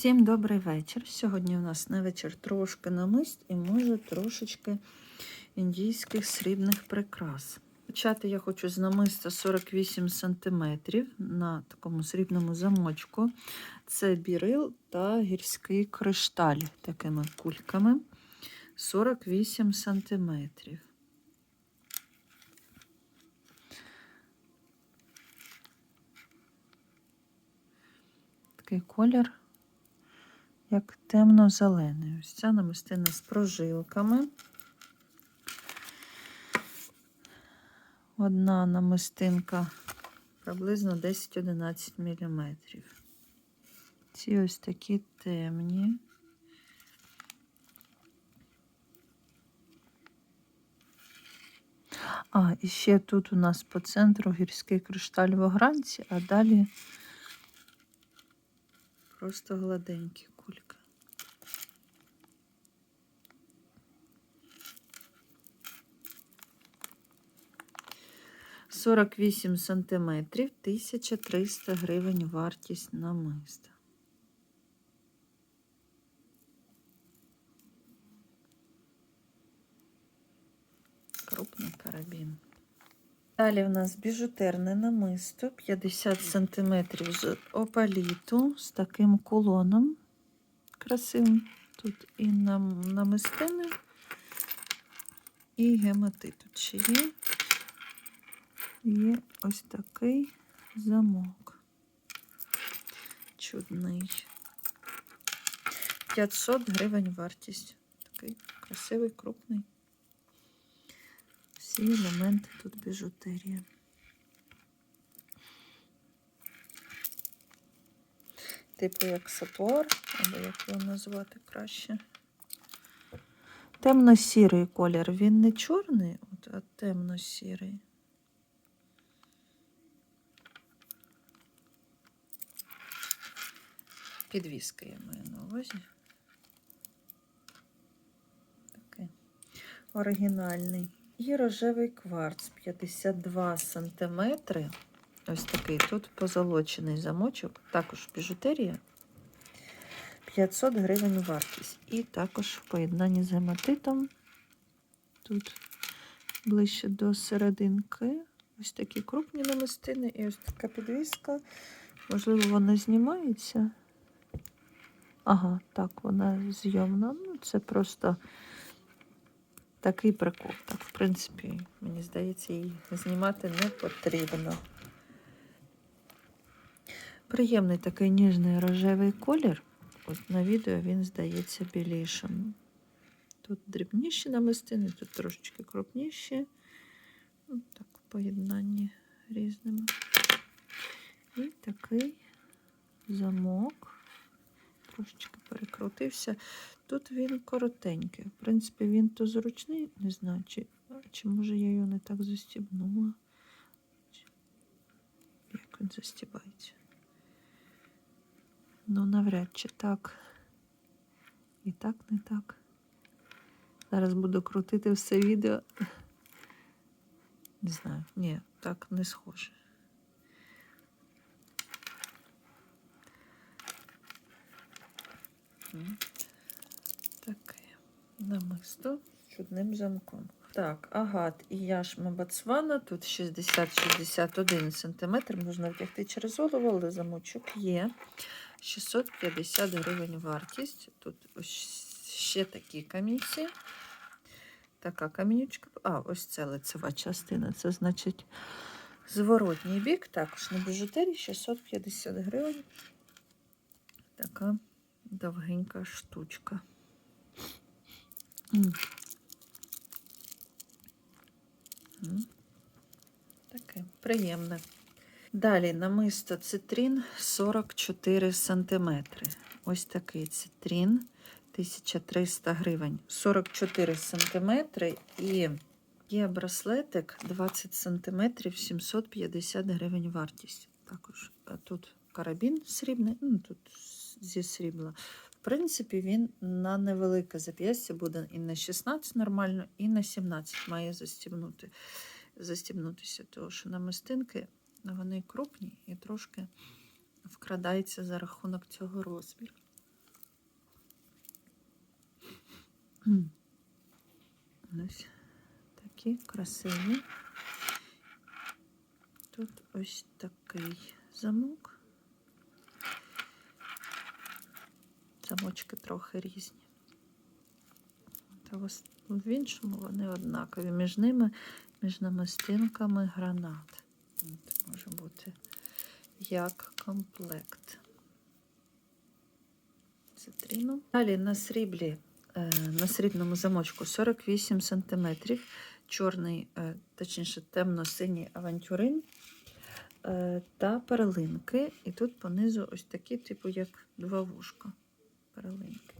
Всім добрий вечір. Сьогодні у нас на вечір трошки намист і може трошечки індійських срібних прикрас. Почати я хочу з намиста 48 см на такому срібному замочку. Це бірил та гірський кришталь такими кульками. 48 см. Такий колір як темно-зелений. Ось ця намистина з прожилками. Одна намистинка приблизно 10-11 мм. Ці ось такі темні. А, і ще тут у нас по центру гірський кришталь в огранці, а далі Просто гладенькі кульки. Сорок вісім сантиметрів, 1300 гривень вартість намиста. Крупний карабін. Далі в нас біжутерне намисто 50 см з опаліту з таким кулоном красивим. Тут і нам намистини, і гематит тут є. Є ось такий замок. Чудний. 500 гривень вартість. Такий красивий, крупний. Всі елементи тут біжутерія. Типу як сапор, або як його назвати краще. Темно-сірий колір. Він не чорний, а темно-сірий. Підвіска я маю на увазі. Такий оригінальний. І рожевий кварц 52 см. Ось такий тут позолочений замочок, також біжутерія. 500 гривень вартість. І також в поєднанні з гематитом. Тут ближче до серединки. Ось такі крупні намистини і ось така підвіска. Можливо, вона знімається. Ага, так, вона зйомна. Ну, це просто. Такий прикол. Так, в принципі, мені здається, її знімати не потрібно. Приємний такий ніжний рожевий колір. От на відео він здається білішим. Тут дрібніші намистини, тут трошечки крупніші. Так, в поєднанні різними. І такий замок. Трошечки перекрутився. Тут він коротенький. В принципі, він то зручний, не знаю, чи, чи може я його не так застібнула. Як він застібається? Ну, навряд чи так. І так, не так. Зараз буду крутити все відео. Не знаю, ні, так не схоже. Таке намисто з чудним замком. Так, агат і яшма Бацвана. Тут 60-61 см. Можна втягти через голову, але замочок є. 650 гривень вартість. Тут ось ще такі камінці. Така камінючка. А, ось це лицева частина. Це значить зворотній бік. Також на біжутері 650 гривень. Така довгенька штучка. Таке приємне. Далі намисто цитрін 44 см. Ось такий цитрін 1300 гривень. 44 см і є браслетик 20 см 750 гривень вартість. Також тут карабін срібний, ну тут зі срібла. В принципі, він на невелике зап'ястя буде і на 16 нормально, і на 17 має застібнути, застібнутися, тому що намистинки вони крупні і трошки вкрадається за рахунок цього розміру. Ось такі красиві. Тут ось такий замок. Замочки трохи різні. Та в іншому вони однакові. Між ними, між намистинками гранат. Як комплект. Цитрину. Далі на сріблі, е, на срібному замочку 48 см. Чорний, е, точніше, темно-синій авантюрин е, та перлинки. І тут понизу ось такі, типу, як два вушка. Перлинки.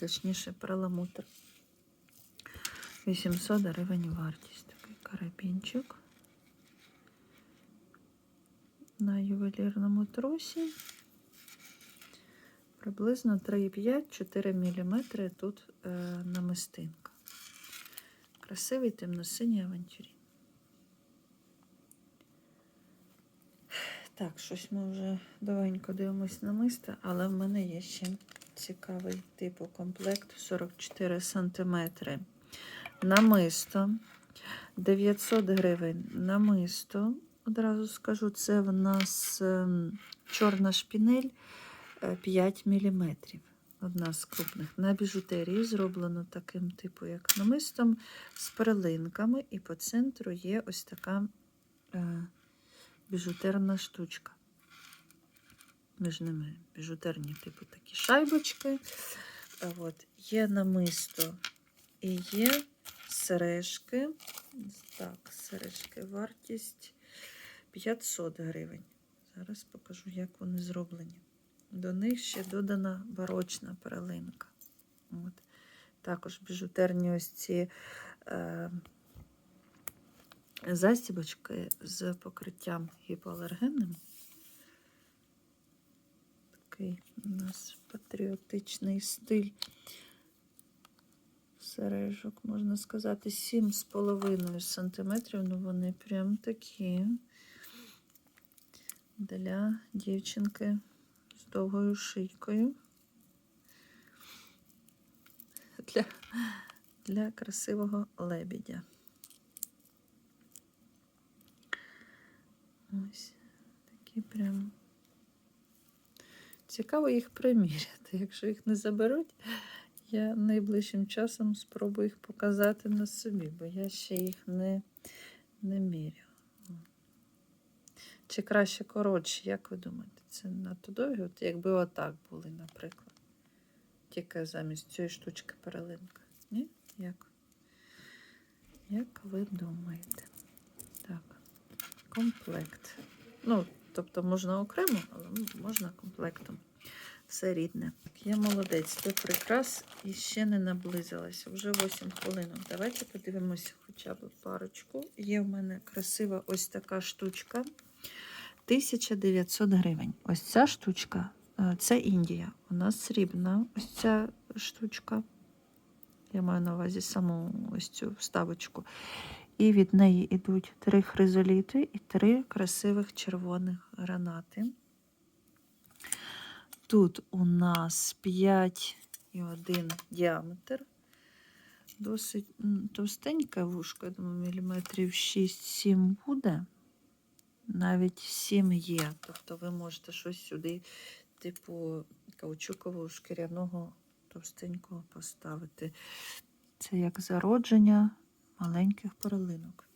Точніше, перламутр. 800 гривень вартість. Такий карабінчик. На ювелірному тросі. Приблизно 3,5-4 мм тут е, намистинка. Красивий темно-синій авантюрі. Так, щось ми вже довенько дивимось на миста, але в мене є ще цікавий типу комплект 44 см. Намисто 900 гривень. Намисто. Одразу скажу, це в нас ем, чорна шпінель е, 5 мм. Одна з крупних. На біжутерії зроблено таким типу, як намистом, з перлинками, і по центру є ось така е, біжутерна штучка. Між ними біжутерні, типу такі шайбочки. А От, є намисто і є сережки. Так, сережки вартість 500 гривень. Зараз покажу, як вони зроблені. До них ще додана барочна перлинка. От. Також біжутерні ось ці е, застібочки з покриттям гіпоалергенним. Такий у нас патріотичний стиль сережок, можна сказати, 7,5 сантиметрів. Ну вони прям такі для дівчинки з довгою шийкою. Для, для красивого лебідя. Ось такі прям. Цікаво їх приміряти. Якщо їх не заберуть, я найближчим часом спробую їх показати на собі, бо я ще їх не, не міряла. Чи краще коротші, як ви думаєте? Це надто довгі? От якби отак були, наприклад. Тільки замість цієї штучки перелинка. Ні? Як? Як ви думаєте? Так, комплект. Ну, тобто можна окремо, але можна комплектом. Все рідне. Так, я молодець, до прикрас і ще не наблизилася. Вже 8 хвилинок. Давайте подивимося хоча б парочку. Є в мене красива ось така штучка. 1900 гривень. Ось ця штучка, е, це Індія. У нас срібна ось ця штучка. Я маю на увазі саму ось цю вставочку. І від неї йдуть три хризоліти і три красивих червоних гранати. Тут у нас 5 і 1 діаметр. Досить м, товстеньке вушко, я думаю, міліметрів 6-7 буде. Навіть 7 є. Тобто ви можете щось сюди, типу каучукового шкіряного товстенького поставити. Це як зародження маленьких перлинок.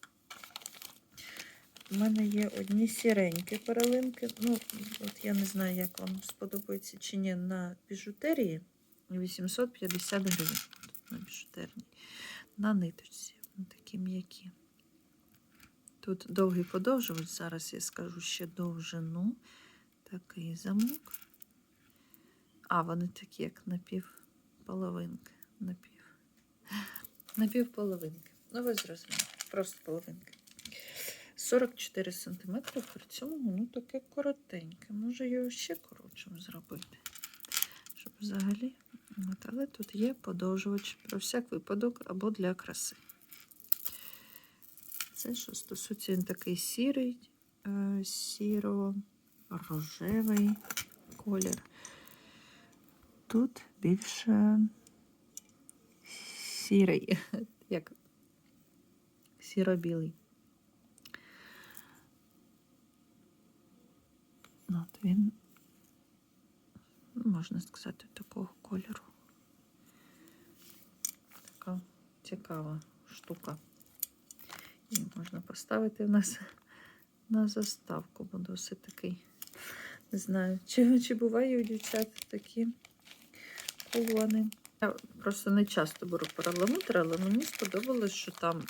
У мене є одні сіренькі перелинки. Ну, от я не знаю, як вам сподобається чи ні на біжутерії. 850 гривень на біжутерній. На ниточці. Такі м'які. Тут довгий подовжувач. Зараз я скажу ще довжину. Такий замок. А, вони такі, як напівполовинки. Напів. Напівполовинки. Ну, ви зрозуміли. Просто половинки. 44 см, при цьому воно таке коротеньке. Може його ще коротшим зробити. Щоб взагалі. От, але тут є подовжувач про всяк випадок або для краси. Це що стосується він такий сірий, е, сіро-рожевий колір. Тут більше сірий, як сіро-білий. От він, можна сказати, такого кольору. Така цікава штука. Можна поставити в нас на заставку, бо досить такий. Не знаю, чи, чи буває у дівчат такі колони. Я просто не часто беру перламутр, але мені сподобалось, що там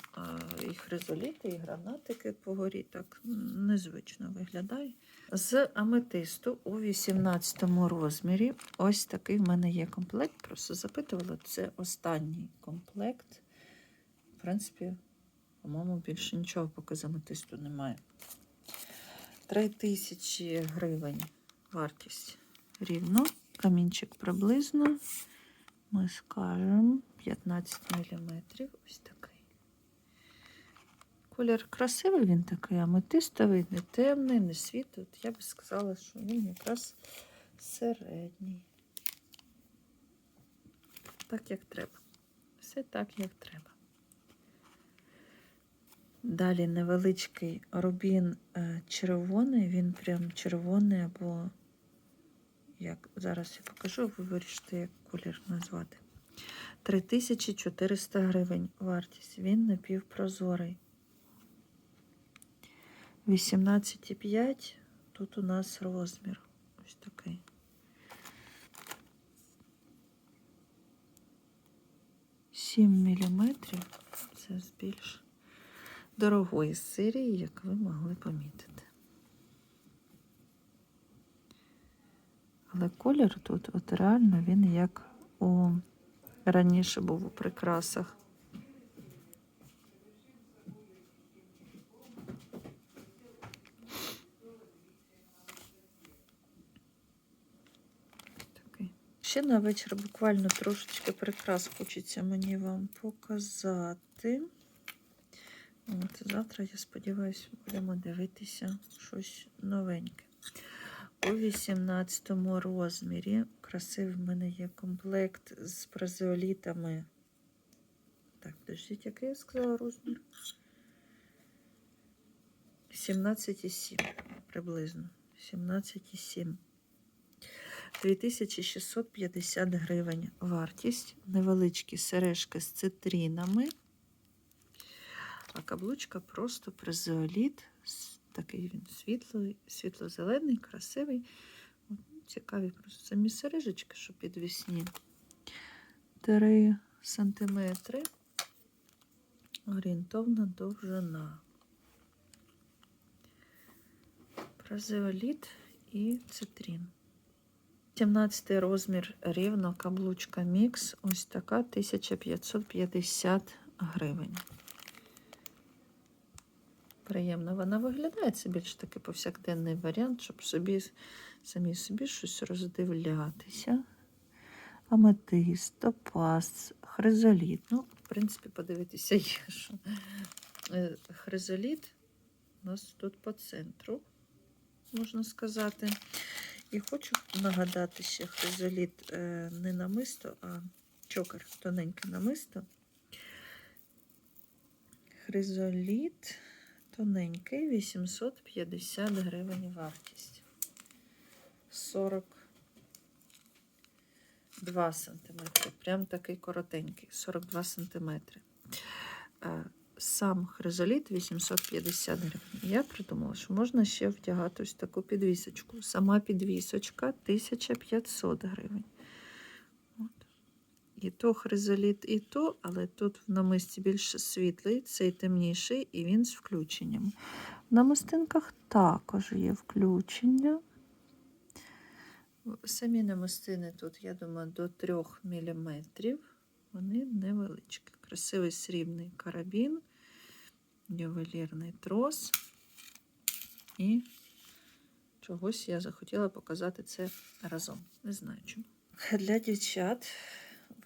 і хризоліти, і гранатики по горі так незвично виглядає. З аметисту у 18 розмірі. Ось такий в мене є комплект. Просто запитувала, це останній комплект. В принципі, по-моєму, більше нічого поки з аметисту немає. 3000 гривень вартість рівно. Камінчик приблизно. Ми скажемо 15 мм. Ось такий. Колір красивий, він такий аметистовий, не темний, не світлий. Я би сказала, що він якраз середній. Так, як треба. Все так, як треба. Далі невеличкий рубін е, червоний, він прям червоний або як зараз я покажу, ви вирішите, як колір назвати. 3400 гривень вартість. Він напівпрозорий. 18,5. Тут у нас розмір. Ось такий. Сім міліметрів. Це з більш дорогої серії, як ви могли помітити. Але колір тут, от реально, він як у раніше був у прикрасах. Ще на вечір буквально трошечки прикрас хочеться мені вам показати. От, завтра, я сподіваюся, будемо дивитися щось новеньке. У 18 розмірі красивий в мене є комплект з празеолітами. Так, подождіть, який я сказала розмір? 17,7 приблизно. 17,7. 2650 гривень вартість. Невеличкі сережки з цитринами. А каблучка просто празеоліт. Такий він світлий, світло-зелений, красивий. Цікаві просто самі сережечки, що підвісні. 3 сантиметри. Орієнтовна довжина. Празеоліт і цитрин. 17 розмір рівно каблучка мікс. Ось така 1550 гривень. Приємно вона виглядає. Це більш таки повсякденний варіант, щоб собі самі собі щось роздивлятися. Аметист, топаз, хризоліт. Ну, в принципі, подивитися є, що е, хризоліт у нас тут по центру, можна сказати. І хочу нагадати ще хризоліт е, не намисто, а чокер, тоненьке намисто. Хризоліт тоненький, 850 гривень вартість. 42 сантиметри. Прям такий коротенький, 42 сантиметри. Е, Сам хризоліт 850 гривень. Я придумала, що можна ще вдягати ось таку підвісочку. Сама підвісочка 1500 гривень. І то хризоліт, і то, але тут в намисті більш світлий, цей темніший, і він з включенням. В намистинках також є включення. Самі намистини тут, я думаю, до 3 мм. Вони невеличкі. Красивий срібний карабін, ювелірний трос. І чогось я захотіла показати це разом. Не знаю чому. Для дівчат,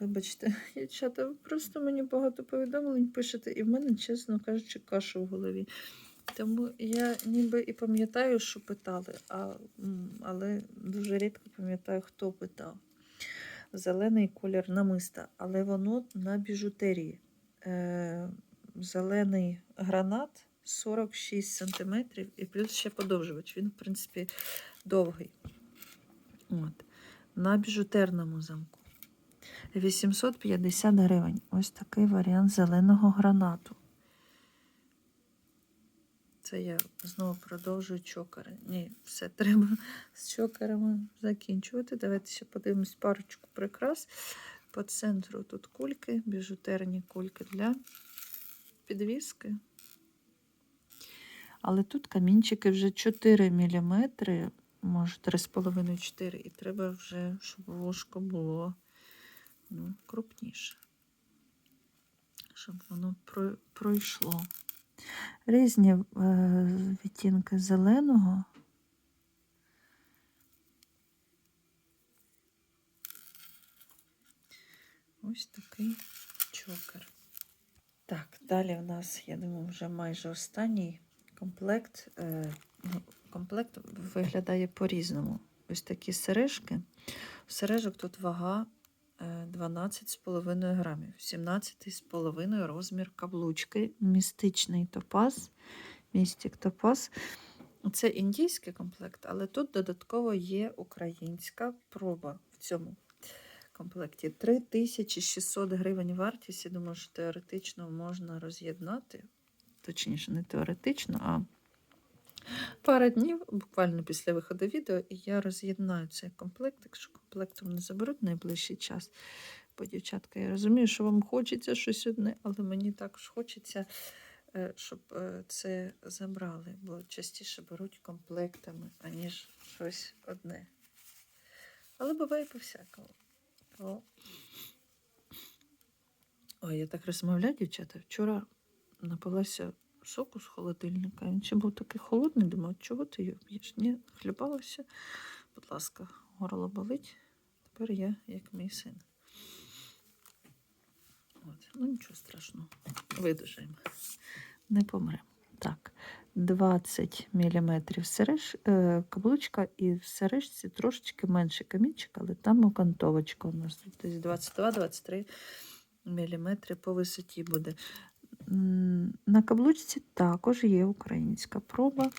вибачте, дівчата, ви просто мені багато повідомлень пишете, і в мене, чесно кажучи, каша в голові. Тому я ніби і пам'ятаю, що питали, а, але дуже рідко пам'ятаю, хто питав. зелений колір намиста, але воно на біжутерії. Е, зелений гранат 46 см і плюс ще подовжувач. Він, в принципі, довгий. От. На біжутерному замку. 850 гривень. Ось такий варіант зеленого гранату. Це я знову продовжую чокери. Ні, все треба з чокерами закінчувати. Давайте подивимось парочку прикрас. По центру тут кульки, біжутерні кульки для підвіски. Але тут камінчики вже 4 мм, може 3,5-4, і треба вже, щоб вушко було ну, крупніше, щоб воно про- пройшло. Різні е, відтінки зеленого. Ось такий чокер. Так, далі у нас, я думаю, вже майже останній комплект. Е, ну, комплект виглядає по-різному. Ось такі сережки. Сережок тут вага 12,5 грамів, 17,5 розмір каблучки, містичний топаз, містик топаз. Це індійський комплект, але тут додатково є українська проба в цьому комплекті. 3600 гривень вартість. Я думаю, що теоретично можна роз'єднати. Точніше, не теоретично, а пара днів, буквально після виходу відео, і я роз'єднаю цей комплект, якщо комплектом не заберуть найближчий час. Бо, дівчатка, я розумію, що вам хочеться щось одне, але мені також хочеться, е, щоб е, це забрали, бо частіше беруть комплектами, аніж щось одне. Але буває по-всякому. Ой, я так розмовляю, дівчата. Вчора напилася соку з холодильника. Він ще був такий холодний, думаю, чого ти його п'єш? Ні, хлібалася. Будь ласка, горло болить. Тепер я як мій син. От. Ну, нічого страшного. Видужаємо. Не помремо. Так, 20 мм сереж, е, каблучка, і в сережці трошечки менше камінчик, але там окантовочка у нас десь 22-23 мм по висоті буде. На каблучці також є українська проба.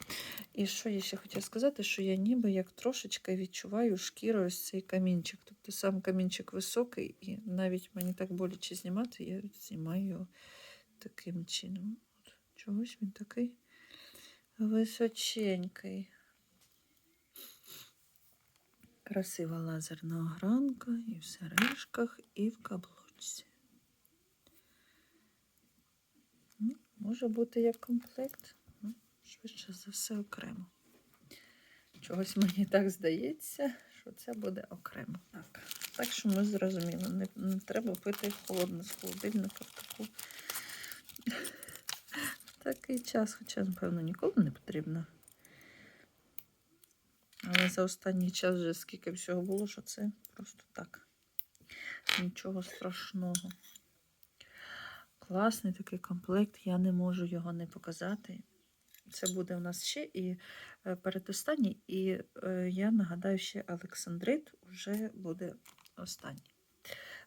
І що я ще хотіла сказати, що я ніби як трошечки відчуваю шкірою цей камінчик. Тобто сам камінчик високий, і навіть мені так боляче знімати, я знімаю його таким чином. От, чогось він такий височенький. Красива лазерна огранка і в сережках, і в каблучці. Ну, Може бути як комплект, ну, швидше за все окремо. Чогось мені так здається, що це буде окремо. Так, так що ми зрозуміли, не, не треба пити холодне з холодильника в таку такий час, хоча, напевно, ніколи не потрібно. Але за останній час вже скільки всього було, що це просто так. Нічого страшного. Класний такий комплект, я не можу його не показати. Це буде у нас ще і е, передостанній, і е, я нагадаю, ще Олександрит вже буде останній.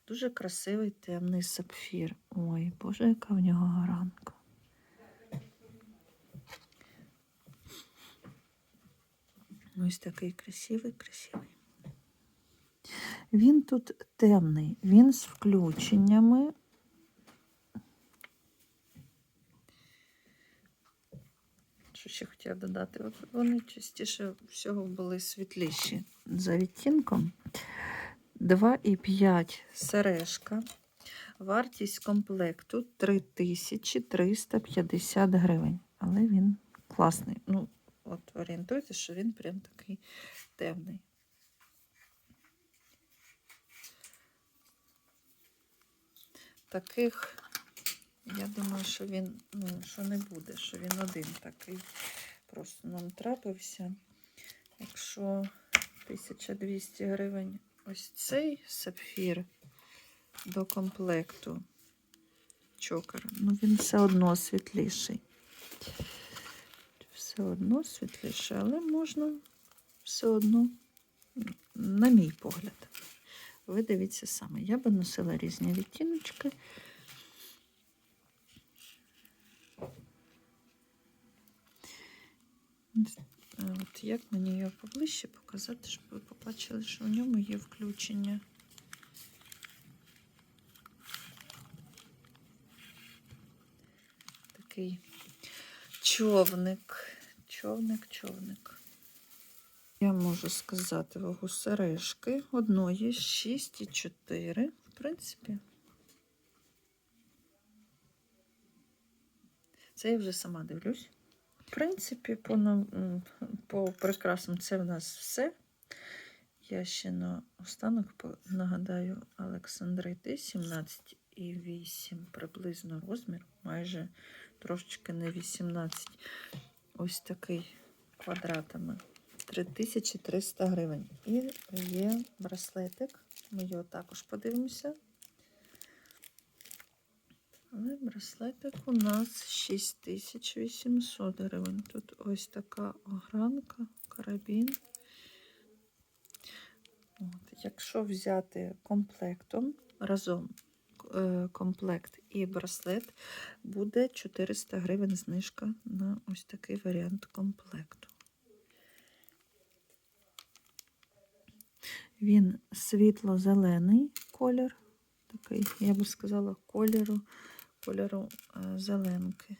Дуже красивий темний сапфір. Ой, Боже, яка в нього гаранка. Ось такий красивий, красивий. Він тут темний, він з включеннями. Що ще хотіла додати? От вони частіше всього були світліші за відтінком. 2,5 сережка. Вартість комплекту 3350 гривень. Але він класний. Ну, от орієнтуйтесь, що він прям такий темний. Таких, я думаю, що він, ну, що не буде, що він один такий. Просто нам трапився. Якщо 1200 гривень ось цей сапфір до комплекту чокер, ну він все одно світліший. Все одно світліше, але можна все одно, на мій погляд, ви дивіться саме. Я би носила різні відтіночки. От як мені його поближче показати, щоб ви побачили, що в ньому є включення. Такий човник. Човник, човник. Я можу сказати вагу сережки одної 6,4. В принципі. Це я вже сама дивлюсь. Принципі, по, по прикрасам це в нас все. Я ще на останок нагадаю Олександрити 17,8 приблизно розмір, майже трошечки не 18. Ось такий квадратами. 3300 гривень. І є браслетик. Ми його також подивимося. Але браслетик у нас 6800 гривень. Тут ось така огранка, карабін. От. Якщо взяти комплектом разом е, комплект і браслет, буде 400 гривень знижка на ось такий варіант комплекту. Він світло-зелений колір, такий, я би сказала, кольору, кольору е, зеленки.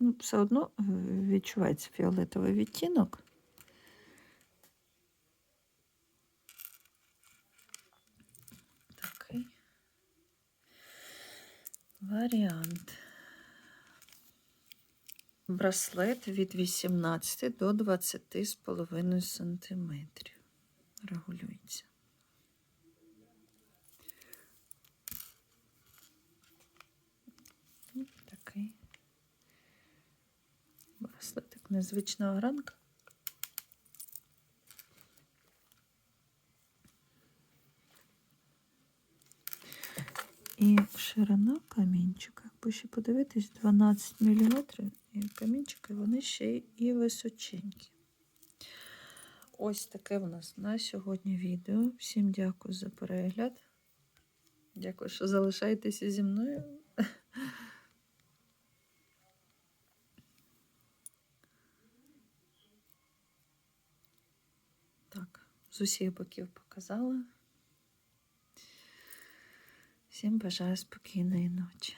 Ну, все одно е, відчувається фіолетовий відтінок. Такий варіант. Браслет від 18 до 20,5 см. Регулюється. Ось Такий браслетик, незвична огранка. І ширина камінчика, якби ще подивитись, 12 мм. І камінчики вони ще і височенькі. Ось таке в нас на сьогодні відео. Всім дякую за перегляд. Дякую, що залишаєтеся зі мною. Так, з усіх боків показала. Всім бажаю спокійної ночі.